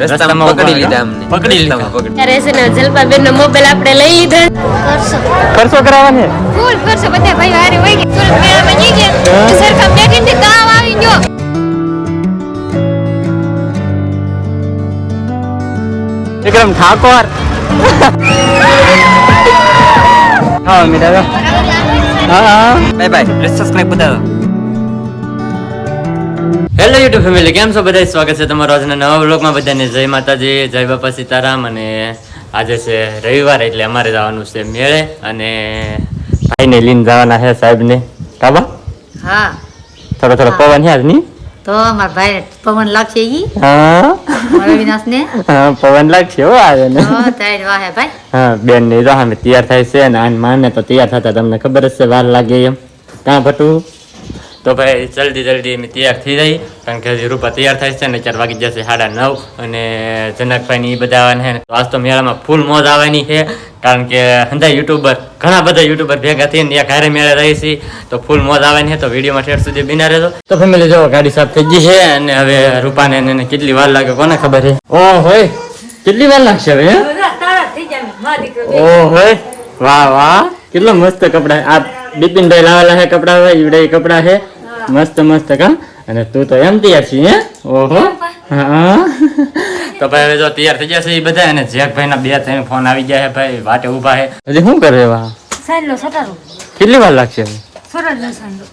રસ્તામાં પકડી લીધા અમને. પકડી લીધા. પકડી ત્યારે છે ને મોબાઈલ આપણે લઈ લીધો. કરશો. કરાવવાની ફૂલ કરશો બધા ભાઈઓ હારે હોય ગયા. સુરત મેળામાં જઈ ગયા. તો બેઠીને તે આવી ગયો. વિક્રમ ઠાકોર. હા મીરા હા હા. Bye bye. સબસ્ક્રાઇબ બતાવો હેલો યુટ્યુબ ફેમિલી કેમ છો? બધા સ્વાગત છે તમારો આજના નવા બ્લોગમાં બધાને જય માતાજી જય બાપા સીતારામ. અને આજે છે રવિવાર એટલે અમારે જવાનું છે મેળે. અને ભાઈને લઈને જવાના છે સાહેબને. કાબા હા. થોડો થોડો પવન છે આજની તો મારા ભાઈ પવન લાગશે ઈ? હા. મારા હા, પવન લાગશે હો આજે ને. હા તારી વાહે ભાઈ. હા બેન ને જો અમે તૈયાર થાય છે અને આન માને તો તૈયાર થતા તમને ખબર જ છે વાર લાગે એમ. કાં ભટું? તો ભાઈ જલ્દી જલ્દી અમે તૈયાર થઈ જઈએ કારણ કે હજી રૂપા તૈયાર થાય છે ને ચાર વાગી જશે સાડા નવ. અને જનકભાઈ ને એ બધા આવવાના છે આજ તો મેળામાં ફૂલ મોજ આવવાની છે. કારણ કે હંધા યુટ્યુબર ઘણા બધા યુટ્યુબર ભેગા થઈને ત્યાં ઘરે મેળે રહી છે. તો ફૂલ મોજ આવવાની છે. તો વિડીયોમાં ઠેર સુધી બિના રહેજો. તો ફેમિલી જો ગાડી સાફ થઈ ગઈ છે અને હવે રૂપાને ને એને કેટલી વાર લાગે કોને ખબર છે? ઓ હોય કેટલી વાર લાગશે હવે ઓ હોય વાહ વાહ. કેટલો મસ્ત કપડા. આ બિપિનભાઈ લાવેલા છે કપડા હોય ઈવડે કપડા હે મસ્ત મસ્ત કા? અને તું તો એમ તૈયાર છે ઓહો. હા. તો ભાઈ હવે જો તૈયાર થઈ જશે એ બધા અને જેકભાઈ ના બે થઈને ફોન આવી ગયા હે ભાઈ વાટે ઊભા હે હજી શું કરે વાહ સાંજલો સટારો કેટલી વાર લાગશે નો સાંજલો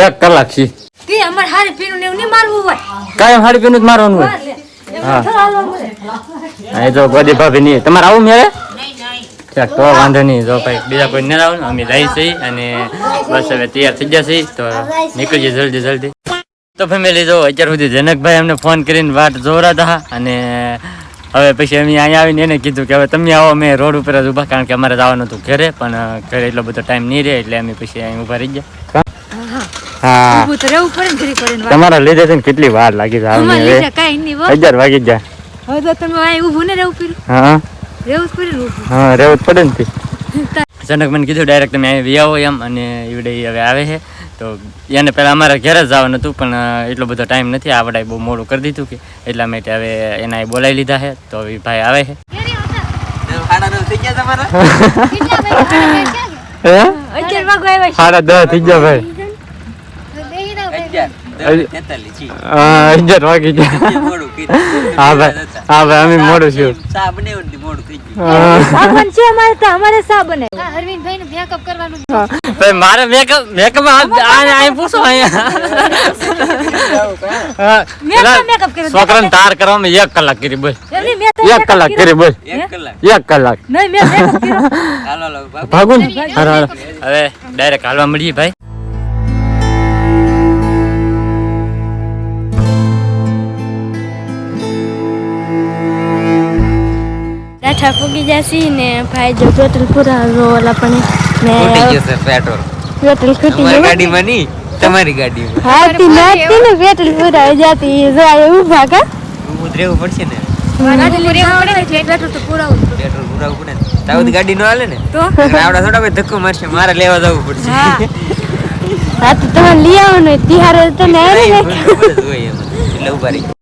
એક કલાક છે. તે અમાર હારી પીનું ને એવું નહીં મારવું હોય. કાયમ હારી પીનું જ મારવાનું હોય? હા. હા, એ જો ગોદી ભાભી ની તમારે આવું મેળે? તો વાંધો નહીં. જો ભાઈ બીજા કોઈ ને આવું અમે જઈ છીએ અને બસ હવે તૈયાર થઈ જશે. તો નીકળીએ જલ્દી જલ્દી. તો ફેમિલી જો અત્યાર સુધી જનકભાઈ અમને ફોન કરીને વાટ જોવરાતા હતા અને હવે પછી અમે અહીંયા આવીને એને કીધું કે હવે તમે આવો અમે રોડ ઉપર જ ઊભા કારણ કે અમારે જવાનું હતું ઘરે પણ ઘરે એટલો બધો ટાઈમ નહીં રહે એટલે અમે પછી અહીં ઊભા રહી ગયા. તમારા લીધે છે કેટલી વાર લાગી હો. અગિયાર વાગી જાય હવે તો તમે ઊભું ને રહેવું હા. રહેવું જ પડ્યું ને હા રહેવું જ પડે ને અચાનક મને કીધું ડાયરેક્ટ તમે અહીં આવો એમ અને એવડે હવે આવે છે. તો એને પહેલાં અમારા ઘરે જ જવાનું હતું પણ એટલો બધો ટાઈમ નથી. આવડાય બહુ મોડું કરી દીધું કે એટલા માટે હવે એના એ બોલાવી લીધા છે. તો હવે ભાઈ આવે છે. સાડા દસ થઈ ગયા ભાઈ. અગિયાર વાગી ગયા. અમે મોડું છું મોડું થઈ ગયું. અમારે તો અમારે કરવાનું છે. ભાઈ મારે મેકઅપ મેકઅપ પૂછો અહીંયા. હા, મેકઅપ છોકરાને તાર કરવામાં એક કલાક કરી બોલ. એક કલાક કરી બોલ. એક કલાક. નહીં મેં કર્યો. હાલો હાલો. હવે ડાયરેક્ટ હાલવા મળીએ ભાઈ. પૂગી જશે ને ભાઈ જો પેટ્રોલ પૂરાવો ઓલા પણ ને પેટ્રોલ. પેટ્રોલ ખૂટી ગયું ગાડીમાં નહીં તમારી ગાડીમાં તી નાતી ને પેટ્રોલ પૂરા જાતી જો આ ઊભા કા? ઊભું રહેવું પડશે ને. ગાડી પુરાવું પુરાવું ને. હાલે ને? તો? આવડા થોડા ધક્કો મારશે મારે લેવા જવું પડશે. હા. હા તો તમે લઈ આવો ને તિહારે તો ને. એટલે ઊભા રહી.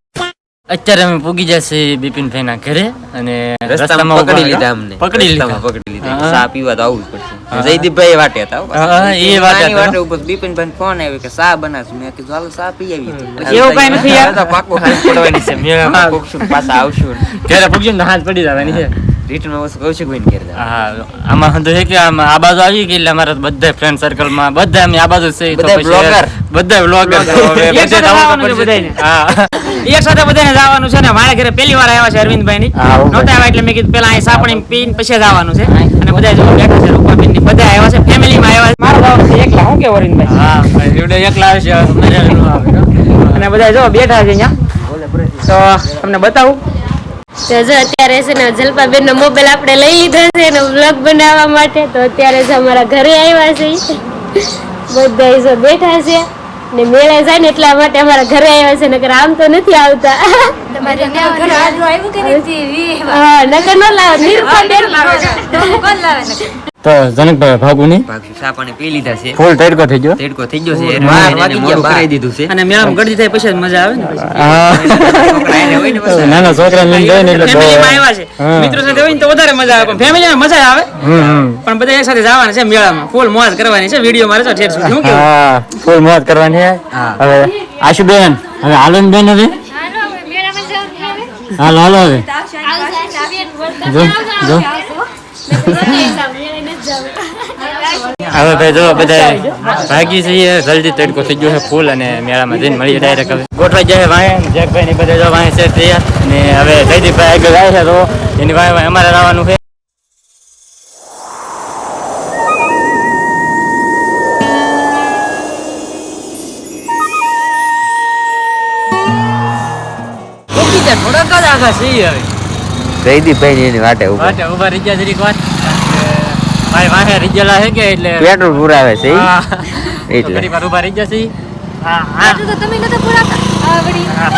અત્યારે અમે પૂગી જશે બિપિનભાઈ ના ઘરે અને રસ્તામાં પકડી લીધા અમને. પકડી લીધા. પકડી લીધા. સા પીવા તો આવવું જ પડશે. જયદીપભાઈ વાટે હતા પાછા. એ વાટે વાટે ઉપર બિપિનભાઈ ફોન આવ્યો કે સા બનાવશું. મેં કીધું હાલો સા પી આવી એવું કઈ નથી યાર. પાક્કું હાથ પડવાની છે. મેં પોકશું ને પાછા આવશું. ત્યારે પૂગ્યું ને હાથ પડી જવાની છે. રિટર્નમાં વસ્તુ કૌશિકભાઈને ઘેર હા આમાં તો છે કે આમ આ બાજુ આવી ગઈ એટલે અમારા બધા ફ્રેન્ડ સર્કલમાં બધા અમે આ બાજુ છે. બધા બ્લોગર બધા બ્લોગર. હા. એક સાથે બધાને જવાનું છે ને મારા ઘરે પહેલી વાર આવ્યા છે અરવિંદભાઈ ની હા, નહોતા આવ્યા એટલે મેં કીધું પેલા અહીં સાપણી પીન પછી જ આવવાનું છે અને બધા જો બેઠા છે રૂપાબેનની બધા આવ્યા છે ફેમિલી માં આવ્યા છે. મારો જવાનું છે એકલા હું કે અરવિંદભાઈ? હા ભાઈ એવડે એકલા આવે છે મજા ન આવે. કા? અને બધા જો બેઠા છે અહીંયા. તો તમને બતાવું. તો જો અત્યારે છે ને જલપાબેન નો મોબાઈલ આપણે લઈ લીધો છે ને વ્લોગ બનાવવા માટે તો અત્યારે છે અમારા ઘરે આવ્યા છે. બધા બેઠા છે. ને મેળે જાય ને એટલા માટે અમારા ઘરે આવ્યા છે નકર આમ તો નથી આવતા તમારે ઘરે આવ્યું કે નથી? હા નકર ન લાવે કોણ લાવે? તો જનકભાઈ ભાગું નહીં ભાગશું ચા પાણી પી લીધા છે. ફૂલ તડકો થઈ ગયો? તડકો થઈ ગયો છે. માર વાગી ગયા, કરાઈ દીધું છે. અને મેળામાં ગળદી થાય પછી જ મજા આવે ને પછી. હા. છોકરા ને લઈને જાય ને એટલે બહુ- ફેમિલીમાં આવ્યા છે. મિત્રો સાથે હોય ને તો વધારે મજા આવે. પણ ફેમિલીમાં મજા આવે. હમ હમ. પણ બધા એક સાથે જવાના છે મેળામાં. ફૂલ મોજ કરવાની છે. વીડિયો મારે તો ઠેર સુધી. હું કેવું? હા ફૂલ મોજ કરવાની છે. હવે આશુબેન હવે હાલો બેન હવે? હાલો હવે. મેળામાં જવાનું છે. હવે. હાલો હાલો હવે જો જો હવે ભાઈ જો બધા ભાગી જઈએ. જલ્દી તડકો થઈ ગયો છે ફૂલ અને મેળામાં જઈને મળીએ ડાયરેક્ટ હવે. ગોઠવાઈ જાય વાંહે જેકભાઈ ની બધા જો વાંહે છે તૈયાર. અને હવે જયદીપભાઈ આગળ આવે છે તો એની વાંહે વાંહે અમારે આવવાનું છે. થોડાક જ આગા છીએ હવે. જયદીપભાઈ ની એની વાટે ઊભા રહી ગયા જરીક વાત. ભાઈ વાહે રીજેલા છે કે એટલે પેટ્રોલ પુરાવે છે. એટલે. ઘણી વાર ઊભા રહી જશે છીએ હા હા. તો તમે નતા પુરાતા? આ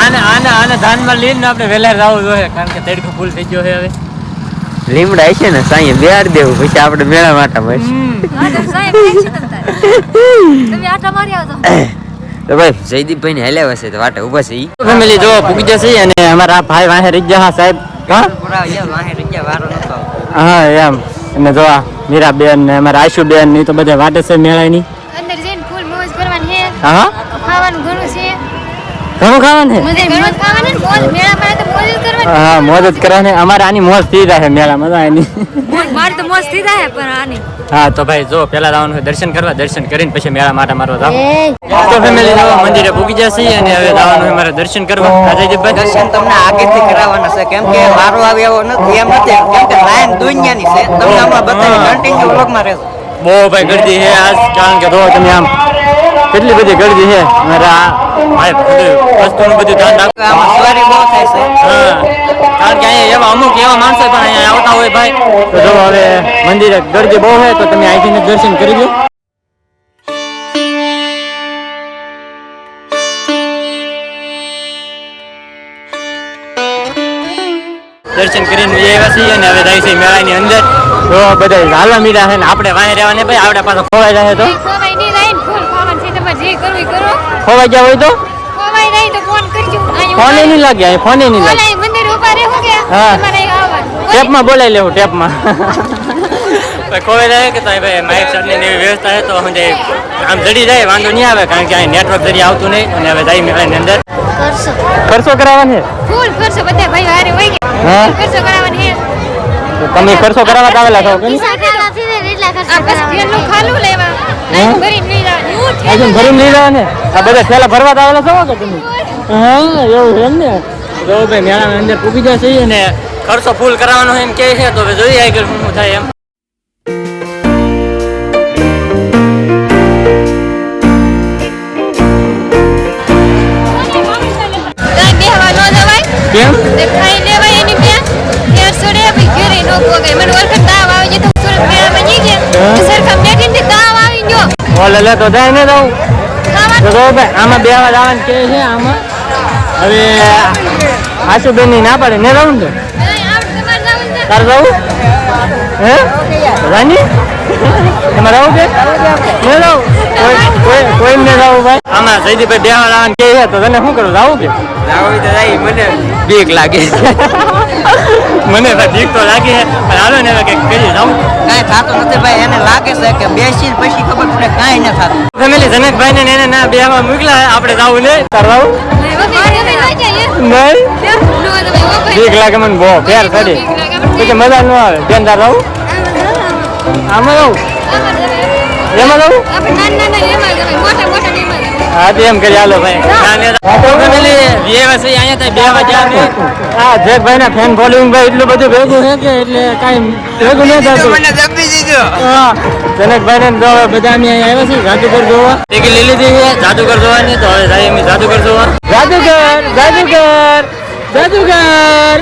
આને આને આને ધ્યાનમાં લઈને આપણે વહેલા જવું જોઈએ કારણ કે તડકો ફૂલ થઈ ગયો છે હવે. લીમડા છે ને સાંજે બેર દેવું પછી આપણે મેળા માટે મળશે હા તો ભાઈ જયદીપભાઈ ને હેલ્યા હશે તો વાટે ઊભા છે ઈ. ફેમિલી જો પૂગી જશે અને અમારા ભાઈ વાહે હા સાહેબ. હા? પુરાવે યાર વાહે રગ્યા વારો નતો હા એમ. અને જો મીરાબેન ને અમારા આશુબેનની તો બધા વાટે છે મેળાની. અંદર જઈને ફૂલ મોજ કરવાની છે. હા ખાવાનું ઘણું છે. ઘણું ખાવાનું છે? મજા ઘણું ખાવાનું ને મોજ મેળામાં તો મોજ કરવાની. હા મોજ જ કરવાની. અમારે આની મોજ થઈ જાય મેળામાં તો એની મારે તો મોજ થઈ જાય પણ આની. હા તો ભાઈ જો પેલા જવાનું છે દર્શન કરવા દર્શન કરીને પછી મેળા માટા મારવા જાવ તો ફેમિલી જો મંદિરે પૂગી જશે અને હવે જવાનું હોય મારે દર્શન કરવા. અજયજીભાઈ દર્શન તમને આગેથી કરાવવાના છે. કેમ કે મારો આવે એવો નથી એમ નથી. કેમ કે લાઈન દુનિયાની છે. તમને હમણાં બતાવી કન્ટિન્યુ વ્લોગમાં રહેશે. બહુ ભાઈ ગળદી છે આજ કારણ કે જો તમે આમ કેટલી બધી ગળદી છે. મારા આ ભાઈ બધું વસ્તુનું બધું ધ્યાન રાખો. આમાં સવારી બહુ થાય છે. હા. કારણ કે અહીંયા એવા અમુક એવા માણસો પણ અહીંયા આવતા હોય ભાઈ. તો જો હવે મંદિરે ગળદી બહુ હોય તો તમે અહીંથી દર્શન કરી લો દર્શન કરીને આવ્યા છીએ અને હવે જાય છે મેળાની અંદર. તો બધા ઝાલા મીડા છે ને આપણે વાંહે રહેવા ને ભાઈ આપણે પાછો ખોવાઈ જાય તો. ખોવાઈ ગયા હોય તો? ખોવાય નહીં તો ફોન ફોને નહીં લાગે અહીં નહીં લાગે. હા. ટેપમાં બોલાવી લેવું ટેપમાં. ખોવાઈ જાય કે તો ભાઈ માઇક શર્ટની ને એવી વ્યવસ્થા છે તો સમજે આમ જડી જાય વાંધો નહીં આવે કારણ કે અહીં નેટવર્ક જરી આવતું નહીં અને હવે જાય મેળાની અંદર. કરશો. ખર્ચો કરાવવાની ફૂલ કરશો બધા ભાઈ હારે હોય કે હા. કરશો કરાવવાની તમે ખર્ચો કરાવવા આવેલા છો? કેમ આ બસ ખાલું લેવા ભરીને લઈ જવા ને આ બધા થેલા ભરવા આવેલા છો કે તમે? હા એવું છે એમ ને? જો ભાઈ મેળાની અંદર પૂગી જશે અને ખર્ચો ફૂલ કરાવવાનો એમ કે છે તો જોઈ જોઈએ આગળ શું થાય એમ. કેમ? લેવાય એની ત્યાં. ઘેરે નો મને તાવ આવી જાય તો સુરત મેળામાં જઈ ગયા. તાવ આવી ઓલે લે તો જાય ને તો ભાઈ આમાં બે વાર આવવાનું કે છે આમાં? હવે આશુબેનની ના પાડે. ને રહું ને? તારે જવું હે? રાની? તમારે આવું કે ને રહું કોઈ કોઈ કોઈ ને જવું ભાઈ? આમાં જયદીપભાઈ બે વાર છે તો તને શું કરું? જાવું કે જાવું તો જાય મને બીક લાગે. મને ભાઈ બીક તો લાગે છે. પણ હાલો ને હવે કંઈક કરીએ જાવું કાંઈ થતું નથી ભાઈ એને લાગે છે કે બેસી પછી ખબર પડે કાંઈ ન થતું. ફેમિલી જનકભાઈ ને એને ના બે વાર મોકલા આપણે જાવું ને તાર નહીં. નો, બીક લાગે મને બહુ ફેર બીક પછી મજા ન આવે. બેન તાર રહું? આમાં રહું. એમાં જાવું આપણે નાના નાના એમાં જવાય, મોટા મોટા ને એમાં જવાય. હા તો એમ કરી હાલો ભાઈ. હા. જેકભાઈ ના ફેન ફોલોઈંગ ભાઈ એટલું બધું ભેગું છે કે એટલે કઈ ભેગું નહીં થતું. જનકભાઈ ને જોવા બધા અમે અહીંયા આવ્યા છીએ જાદુગર જોવા. ટિકિટ લઈ લીધી છે જાદુગર જોવાની તો હવે જાય અમે જાદુગર જોવા. જાદુગર જાદુગર જાદુગર.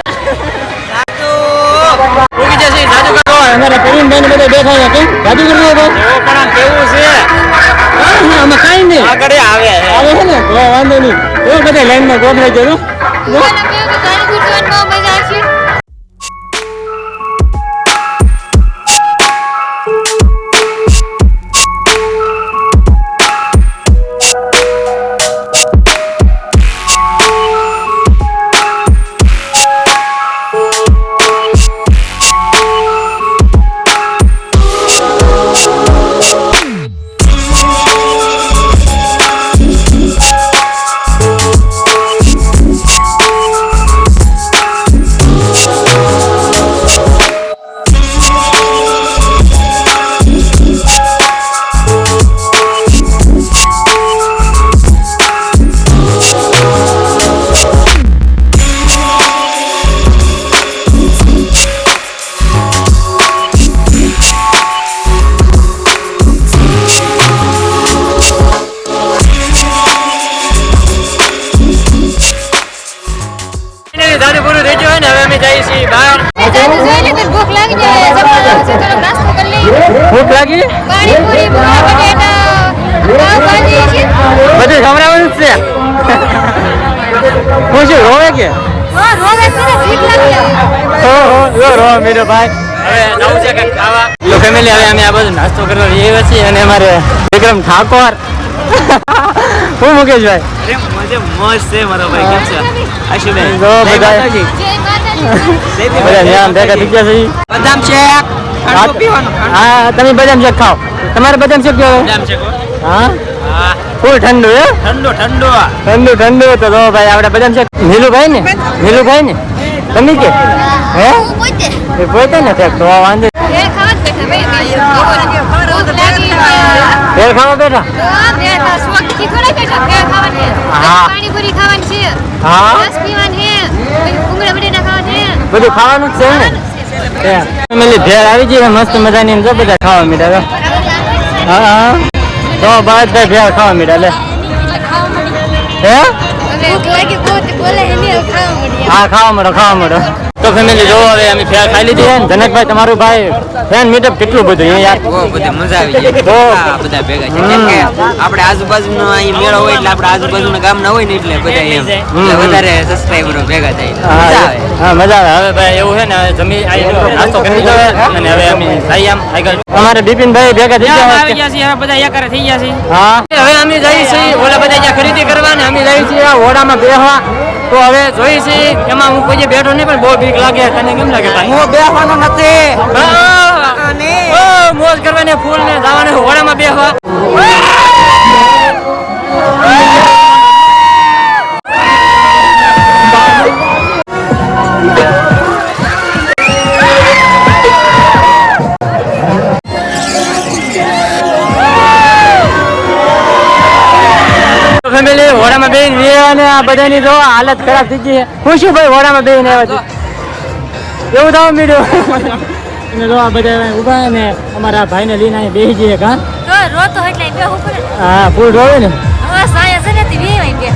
ઉગી જશે જાદુગર જોવા. અમારા પ્રવીણભાઈ ને બધા બેઠા છે કેમ? જાદુગર જોવા પણ કેવું છે? આમાં કાંઈ નહીં. આગળ આવે આવે છે ને? વાંધો નહીં. એવું બધા લાઈનમાં ગોઠવાઈ જજો છે કંઈક ખાવા? તો ફેમિલી હવે અમે આ બધું નાસ્તો કરવા જઈએ છીએ અને અમારે વિક્રમ ઠાકોર. હું મુકેશભાઈ મોજ છે મારો ભાઈ કેમ છે? આશુભાઈ જો બધા જય માતાજી. બધા નામ ભેગા થઈ ગયા છે. બદામ શેક હા તમે બદામ શેક ખાઓ. તમારે બદામ શેક કેવો? હા? હા. ફૂલ ઠંડુ હે? ઠંડુ ઠંડુ. ઠંડુ ઠંડુ તો જો ભાઈ આપણે બધા છે. નીલુભાઈ ને? નીલુભાઈ ને? તમે કે? હે? હું એ પોતે ને તો વાંધો એ ખાવા બેઠા. પાણીપુરી ખાવાની છે હા. પીવાની છે બટેટા ખાવાના છે બધું ખાવાનું જ છે ને? ફેમિલી ભેળ આવી ગઈ મસ્ત મજાની ને જો બધા ખાવા મીઠા હા હા. તો બધા ભેળ ખાવા મીઠા લે હે હા ખાવા મળો ખાવા મળો તો ફેમિલી જો હવે અમે ફેર ખાઈ લીધી છે જનકભાઈ તમારું ભાઈ ફેન મીટઅપ કેટલું બધું યાર? બહુ બધી મજા આવી જાય તો બધા ભેગા છે. કેમ કે આપણે આજુબાજુનો અહીં મેળો હોય એટલે આપણે આજુબાજુના ગામના હોય ને એટલે બધા એમ. એટલે વધારે સબસ્ક્રાઇબરો ભેગા થાય મજા હા આવે. હા મજા આવે. હવે ભાઈ એવું છે ને હવે જમી આવી નાસ્તો કરી લીધો અને હવે અમે જઈએ આમ આગળ. અમારે બિપિનભાઈ ભેગા થઈ ગયા આવી છે. હવે બધા એકારે થઈ ગયા છે હા. હવે અમે જઈએ છીએ ઓલા બધા જ્યાં ખરીદી કરવા ને અમે જઈએ છીએ ઓડામાં બેહવા. તો હવે જોઈ છે એમાં હું કોઈ બેઠો નહીં પણ બહુ બીક લાગે. તને કેમ લાગે ભાઈ? હું બેહવાનો નથી. મોજ કરવાની ફૂલ ને જવાને હોળામાં બેહવા. આ બધાની જો હાલત ખરાબ થઈ ગઈ છે. હું શું ભાઈ હોડામાં બેન આવ્યા છે? એવું થવા મીડ્યું અને જો આ બધા ઊભા ને અમારા ભાઈને લઈને અહીં બેસી જઈએ કા તો હા ફૂલ રોવે ને? તે રહી ગયો.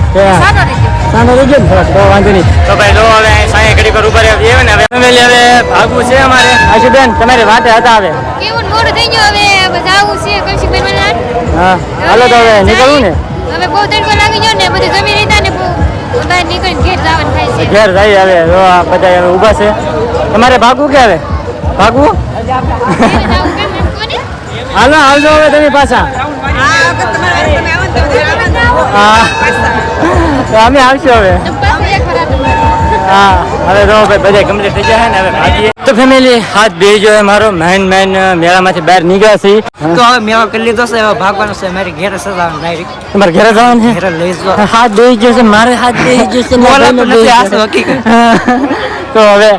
તો વાંધો નહીં. તો ભાઈ હવે ઘડી પર ઊભા હવે ફેમિલી હવે ભાગવું છે અમારે. આશુબેન તમારી વાતે હતા હવે. કેવું મોડું થઈ ગયું હવે હવે જાવું છે કૌશિકભાઈ મને હા હાલો તો હવે નીકળવું ને? હવે બહુ તડકો લાગી ગયો ને બધું જમી લીધા ને ઘેર જઈ હવે જો આ બધા હવે ઊભા છે. તમારે ભાગવું કે આવે ભાગવું? હાલો આવજો હવે તમે પાછા. હા. તો અમે આવશું હવે. હા હવે રહો ભાઈ બધા કમ્પ્લીટ થઈ જાય ને હવે ભાગીએ. તો ફેમિલી હાથ બે જો મારો. મેન મેન મેળામાંથી બહાર નીકળ્યા છે તો હવે મેળો કરી લીધો છે હવે ભાગવાનો છે. મારી ઘેરે સજાવાનું ડાયરેક્ટ તમારે ઘરે જવાનું છે? ઘેરે લઈ જો હાથ બે ગયો છે મારે હાથ બે ગયો છે ને બોલાતું નથી, બેહી આ ગયો તો છે. હકીકત. તો હવે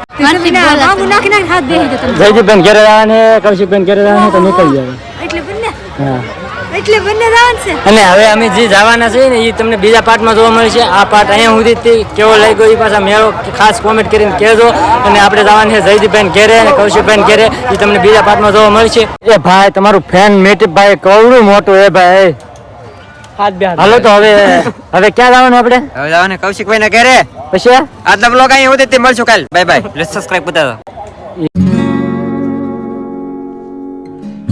જયદીપબેન ઘરે જવાનું કૌશિકબેન ઘરે જવાનું તો નીકળી જાય એટલે હા. એટલે બંને જવાનું છે. અને હવે અમે જે જવાના છે ને એ તમને બીજા પાર્ટમાં જોવા મળશે. આ પાર્ટ અહીંયા સુધી તે કેવો લાગ્યો એ પાછા મેળો ખાસ કોમેન્ટ કરીને કહેજો. અને આપણે જવાનું છે જયદીપભાઈ ઘેરે અને કૌશિકભાઈ ઘેરે. એ તમને બીજા પાર્ટમાં જોવા મળશે. એ ભાઈ તમારું ફેન મેટિપ ભાઈ કવડું મોટું એ ભાઈ. હાલો તો હવે હવે ક્યાં જવાનું આપણે? હવે જવાનું કૌશિકભાઈ ના ઘરે. પછી? આજના બ્લોગ અહીં સુધી મળશું કાલ. બાય બાય સબસ્ક્રાઇબ બતાવો.